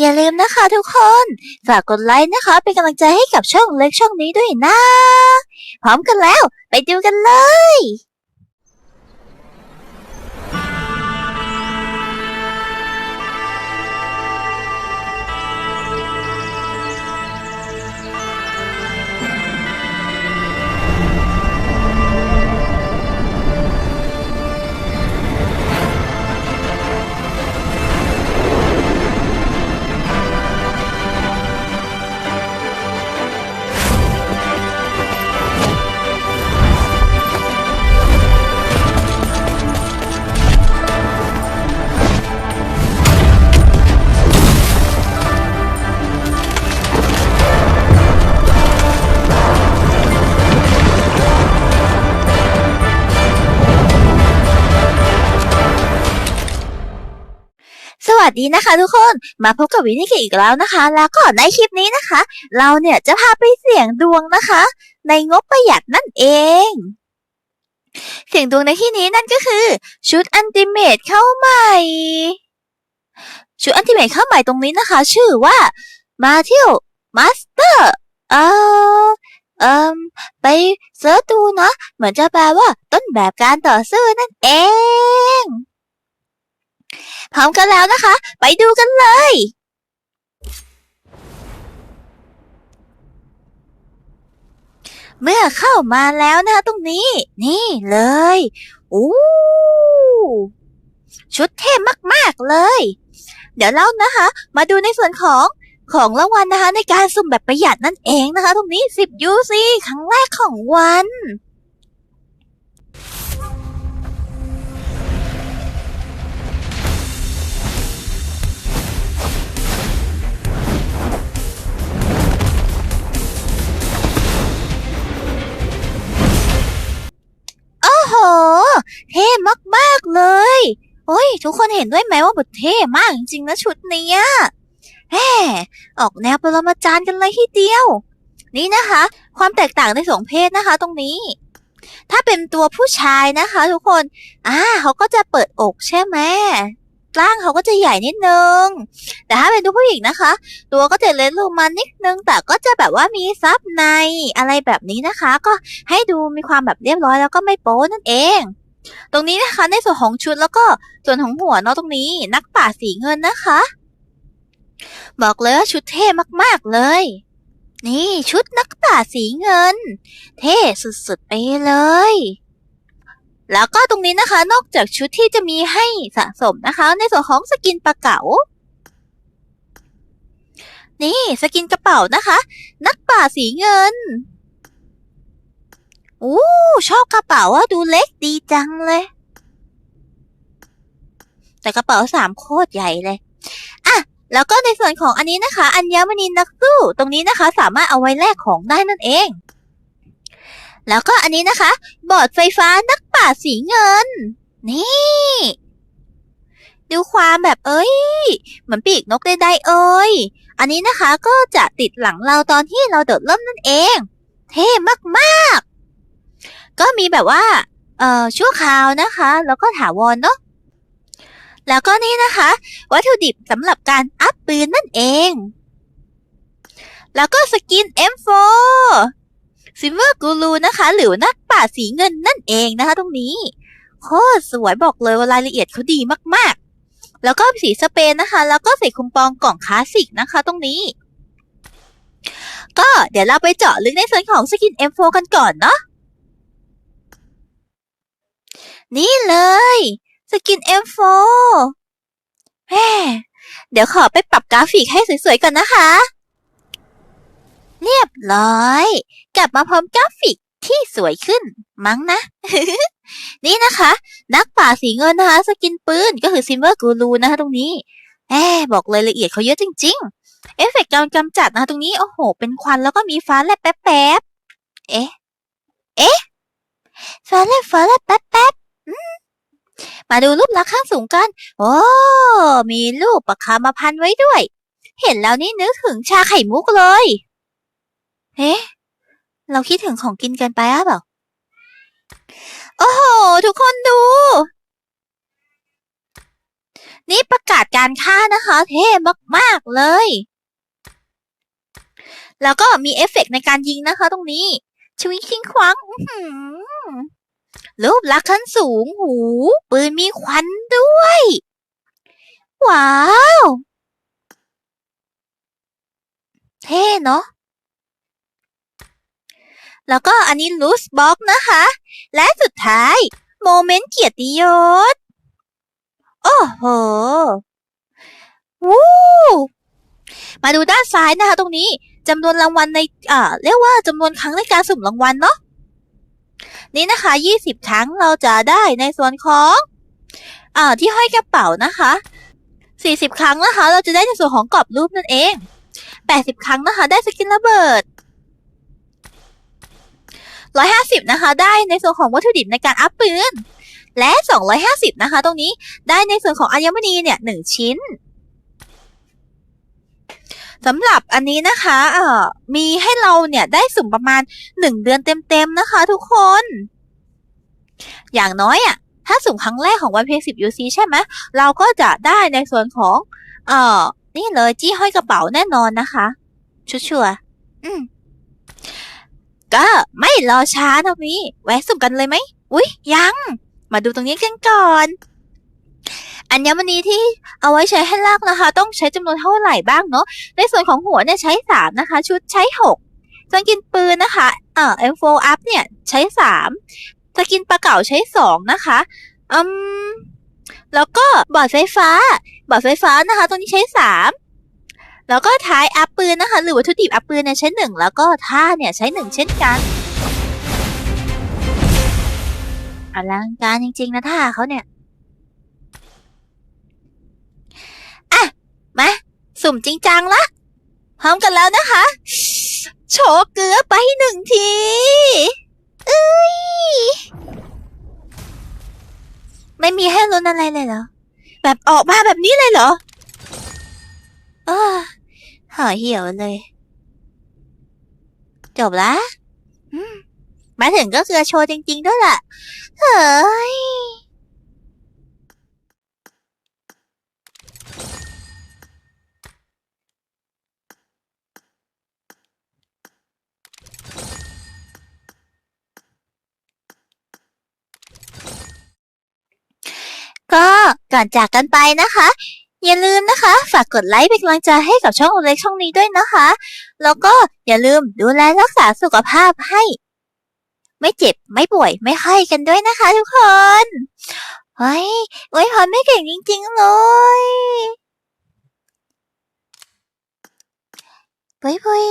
อย่าลืมนะคะทุกคน ฝากกดไลค์นะคะ เป็นกำลังใจให้กับช่องเล็กช่องนี้ด้วยนะ พร้อมกันแล้ว ไปดูกันเลย วัสดีนะคะทุกคนมาพบกับวินิกิอีกแล้วนะคะ แล้วก็ในคลิปนี้นะคะ เราเนี่ยจะพาไปเสี่ยงดวงนะคะ ในงบประหยัดนั่นเอง เสี่ยงดวงในที่นี้นั่นก็คือ ชุดอันติเมตเข้าใหม่ ชุดอันติเมตเข้าใหม่ตรงนี้นะคะ ชื่อว่ามาเที่ยวมาสเตอร์เออเอ่มไปเสิร์ชดูนะเหมือนจะแปลว่าต้นแบบการต่อสู้นั่นเอง พร้อมกันแล้วนะคะ ไปดูกันเลย เมื่อเข้ามาแล้วนะคะตรงนี้ นี่เลยอู้ชุดเท่มากๆเลย เดี๋ยวเรานะคะ มาดูในส่วนของของรางวัลนะคะ ในการสุ่มแบบประหยัดนั่นเองนะคะ ตรงนี้ 10 UC ครั้งแรกของวัน ทุกคนเห็นด้วยไหมว่าบทเท่มากจริงๆนะชุดนี้แหมออกแนวปรมาจารย์กันเลยทีเดียว นี่นะคะ ความแตกต่างในสองเพศนะคะ ตรงนี้ ถ้าเป็นตัวผู้ชายนะคะ ทุกคนอ่าเขาก็จะเปิดอกใช่ไหมร่างเขาก็จะใหญ่นิดนึง แต่ถ้าเป็นตัวผู้หญิงนะคะ ตัวก็จะเล็กลงมานิดนึง แต่ก็จะแบบว่ามีซับในอะไรแบบนี้นะคะ ก็ให้ดูมีความแบบเรียบร้อยแล้วก็ไม่โป๊นั่นเอง ตรงนี้นะคะ ในส่วนของชุดแล้วก็ส่วนของหัวเนาะตรงนี้นักป่าสีเงินนะคะ บอกเลยว่าชุดเท่มากๆเลย นี่ชุดนักป่าสีเงิน เท่สุดๆไปเลย แล้วก็ตรงนี้นะคะ นอกจากชุดที่จะมีให้สะสมนะคะ ในส่วนของสกินปลาเก๋านี่สกินกระเป๋านะคะ นักป่าสีเงิน อู้ชอบกระเป๋าอะดูเล็กดีจังเลย แต่กระเป๋าสามโคตรใหญ่เลยอะแล้วก็ในส่วนของอันนี้นะคะ อัญมณีนักสู้ ตรงนี้นะคะ สามารถเอาไว้แลกของได้นั่นเอง แล้วก็อันนี้นะคะ บอร์ดไฟฟ้านักป่าสีเงิน นี่ ดูความแบบเอ้ย เหมือนปีกนกใดๆเอ้ย อันนี้นะคะก็จะติดหลังเราตอนที่เราโดดร่มนั่นเอง เท่มากๆ ก็มีแบบว่าเอ่อชั่วคราวนะคะ แล้วก็ถาวรเนาะแล้วก็นี่นะคะ วัตถุดิบสำหรับการอัพปืนนั่นเอง แล้วก็สกิน M4 ซิมเวอร์กูรูนะคะ หรือนักป่าสีเงินนั่นเองนะคะ ตรงนี้โคตรสวยบอกเลยว่ารายละเอียดเขาดีมากๆ แล้วก็สีสเปนนะคะ แล้วก็ใส่คุมปองกล่องคลาสสิกนะคะ ตรงนี้ ก็เดี๋ยวเราไปเจาะลึกในส่วนของสกิน M4 กันก่อนเนาะ นี่เลยสกิน M4 แหมเดี๋ยวขอไปปรับกราฟิกให้สวยๆก่อนนะคะ เรียบร้อย กลับมาพร้อมกราฟิกที่สวยขึ้นมั้งนะ นี่นะคะ นักป่าสีเงินนะคะ สกินปืนก็คือซิมเวอร์กูรูนะคะตรงนี้แหมบอกเลยละเอียดเขาเยอะจริง ๆ เอฟเฟกต์การกำจัดนะคะตรงนี้ โอ้โห เป็นควันแล้วก็มีฟ้าแลบแป๊บๆเอ๊ะ เอ๊ะ ฟ้าแลบฟ้าแลบแป๊บๆ มาดูรูปลักษณ์ข้างสูงกัน โอ้ มีรูปประคามาพันไว้ด้วย เห็นแล้วนี่นึกถึงชาไข่มุกเลย เอ๊ะ เราคิดถึงของกินกันไปอะเปล่า โอ้โห ทุกคนดู นี่ประกาศการฆ่านะคะ เท่มาก ๆ เลย แล้วก็มีเอฟเฟกต์ในการยิงนะคะตรงนี้ชวิงชิงควัง รูปลักษณ์ขั้นสูงหู ปืนมีควันด้วย ว้าว เท่เนาะแล้วก็อันนี้ลูสบ็อกนะคะ และสุดท้าย โมเมนต์เกียรติยศ โอ้โหวู้มาดูด้านซ้ายนะคะ ตรงนี้จำนวนรางวัลใน อ่า เรียกว่าจำนวนครั้งในการสุ่มรางวัลเนาะ นี่นะคะ 20ครั้งเราจะได้ในส่วนของอ่าที่ห้อยกระเป๋านะคะ 40 ครั้งนะคะ เราจะได้ในส่วนของกรอบรูปนั่นเอง 80 ครั้งนะคะ ได้สกินระเบิด 150 นะคะ ได้ในส่วนของวัตถุดิบในการอัพปืน และ 250 นะคะ ตรงนี้ได้ในส่วนของอัญมณีเนี่ย 1 ชิ้น สำหรับอันนี้นะคะเอ่อมีให้เราเนี่ยได้สุ่มประมาณ 1 เดือนเต็มๆนะคะทุกคน อย่างน้อยอะ ถ้าสุ่มครั้งแรกของวันเพย์10 UC ใช่ไหมเราก็จะได้ในส่วนของ เอ่อ นี่เลยจี้ห้อยกระเป๋าแน่นอนนะคะชัวร์อืมก็ไม่รอช้าตรงนี้แวะสุ่มกันเลยไหมอุ๊ยยัง มาดูตรงนี้กันก่อน อัญมณีที่เอาไว้ใช้ให้ลากนะคะ ต้องใช้จำนวนเท่าไหร่บ้างเนาะในส่วนของหัวเนี่ยใช้สามนะคะ ชุดใช้หกสกินปืนนะคะเอ่อ M4 up เนี่ยใช้สามสกินปลาเก๋าใช้สองนะคะอืมแล้วก็บอร์ดไฟฟ้า บอร์ดไฟฟ้านะคะ ตรงนี้ใช้สามแล้วก็ท้ายอัพปืนนะคะ หรือวัตถุดิบอัพปืนเนี่ยใช้หนึ่งแล้วก็ท่าเนี่ยใช้หนึ่งเช่นกันอลังการจริงๆนะท่าเขาเนี่ย มา สุ่มจริงจังละ พร้อมกันแล้วนะคะ โชว์เกลือไปหนึ่งทีเอ้ยไม่มีให้ลุ้นอะไรเลยเหรอ แบบออกมาแบบนี้เลยเหรอเออห่อเหี่ยวเลย จบละมมาถึงก็เกลือโชว์จริง ๆ ด้วยล่ะ เฮ้ย ก่อนจากกันไปนะคะ อย่าลืมนะคะ ฝากกดไลค์เป็นกำลังใจให้กับช่องเล็กช่องนี้ด้วยนะคะ แล้วก็อย่าลืมดูแลรักษาสุขภาพให้ ไม่เจ็บไม่ป่วยไม่ไข้กันด้วยนะคะ ทุกคนเฮ้ยไว้พรไม่เก่งจริง ๆ เลยปุยปุย